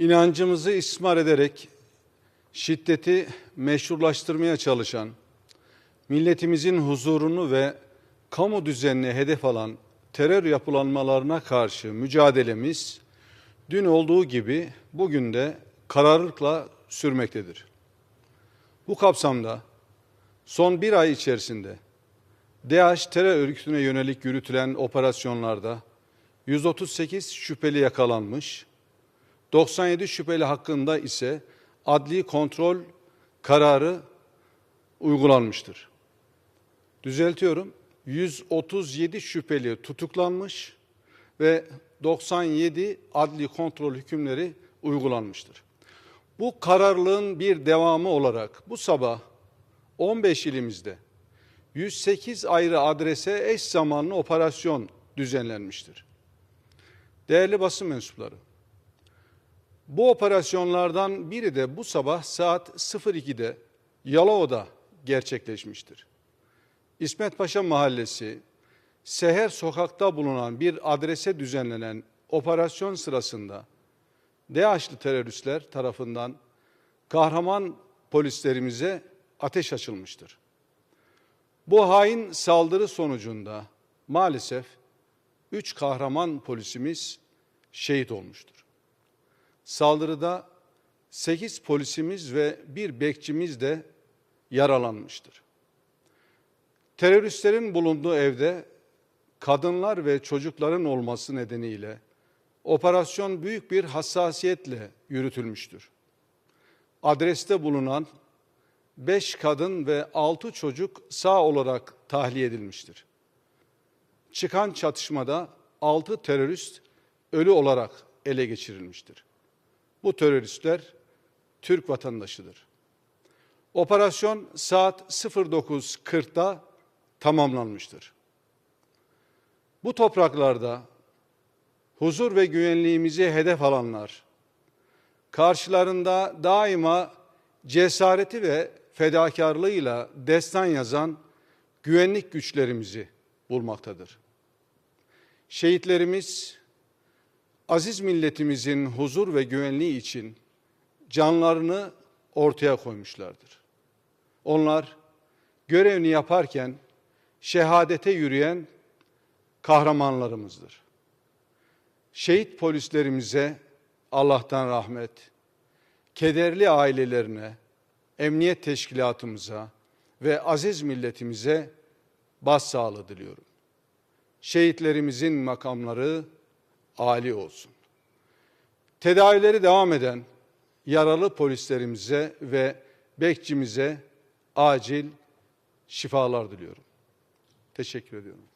inancımızı ismar ederek şiddeti meşrulaştırmaya çalışan, milletimizin huzurunu ve kamu düzenini hedef alan terör yapılanmalarına karşı mücadelemiz dün olduğu gibi bugün de kararlılıkla sürmektedir. Bu kapsamda son bir ay içerisinde DAEŞ terör örgütüne yönelik yürütülen operasyonlarda 138 şüpheli yakalanmış, 97 şüpheli hakkında ise adli kontrol kararı uygulanmıştır. Düzeltiyorum. 137 şüpheli tutuklanmış ve 97 adli kontrol hükümleri uygulanmıştır. Bu kararlılığın bir devamı olarak bu sabah 15 ilimizde 108 ayrı adrese eş zamanlı operasyon düzenlenmiştir. Değerli basın mensupları, bu operasyonlardan biri de bu sabah saat 02'de Yalova'da gerçekleşmiştir. İsmet Paşa Mahallesi, Seher Sokak'ta bulunan bir adrese düzenlenen operasyon sırasında DAEŞ'li teröristler tarafından kahraman polislerimize ateş açılmıştır. Bu hain saldırı sonucunda maalesef üç kahraman polisimiz şehit olmuştur. Saldırıda 8 polisimiz ve bir bekçimiz de yaralanmıştır. Teröristlerin bulunduğu evde kadınlar ve çocukların olması nedeniyle operasyon büyük bir hassasiyetle yürütülmüştür. Adreste bulunan 5 kadın ve 6 çocuk sağ olarak tahliye edilmiştir. Çıkan çatışmada 6 terörist ölü olarak ele geçirilmiştir. Bu teröristler Türk vatandaşıdır. Operasyon saat 09.40'da tamamlanmıştır. Bu topraklarda huzur ve güvenliğimizi hedef alanlar, karşılarında daima cesareti ve fedakarlığıyla destan yazan güvenlik güçlerimizi bulmaktadır. Şehitlerimiz aziz milletimizin huzur ve güvenliği için canlarını ortaya koymuşlardır. Onlar görevini yaparken şehadete yürüyen kahramanlarımızdır. Şehit polislerimize Allah'tan rahmet, kederli ailelerine, emniyet teşkilatımıza ve aziz milletimize başsağlığı diliyorum. Şehitlerimizin makamları âli olsun. Tedavileri devam eden yaralı polislerimize ve bekçimize acil şifalar diliyorum. Teşekkür ediyorum.